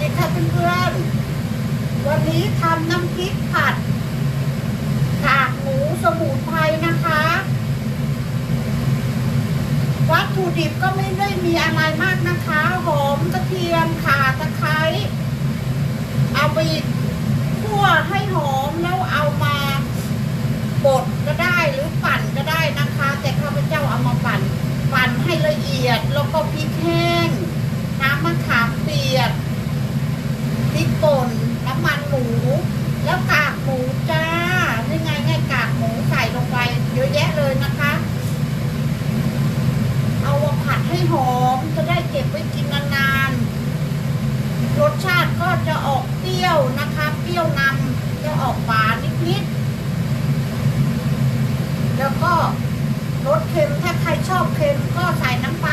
ดีค่ะเพื่อนๆ วันนี้ทำน้ำพริกผัดกากหมูสมุนไพรนะคะ วัตถุดิบก็ไม่ได้มีอะไรมากนะคะ หอมกระเทียมข่าตะไคร้เอาไปคั่วให้หอมแล้วเอามาบดก็ได้หรือปั่นก็ได้นะคะ แต่ข้าพเจ้าเอามาปั่น ปั่นให้ละเอียดแล้วก็พริกแห้ง น้ำมะขามเปียกพริกป่นน้ำมันหมู แล้วกากหมูจ้านี่ไงไงกากหมูใส่ลงไป เยอะแยะเลยนะคะ เอามาผัดให้หอมจะได้เก็บไว้กินนานๆ รส ชาติก็จะออกเปรี้ยวนะคะ เปรี้ยวนำจะออกหวานนิดๆแล้วก็รสเค็มถ้าใครชอบเค็มก็ใส่น้ำ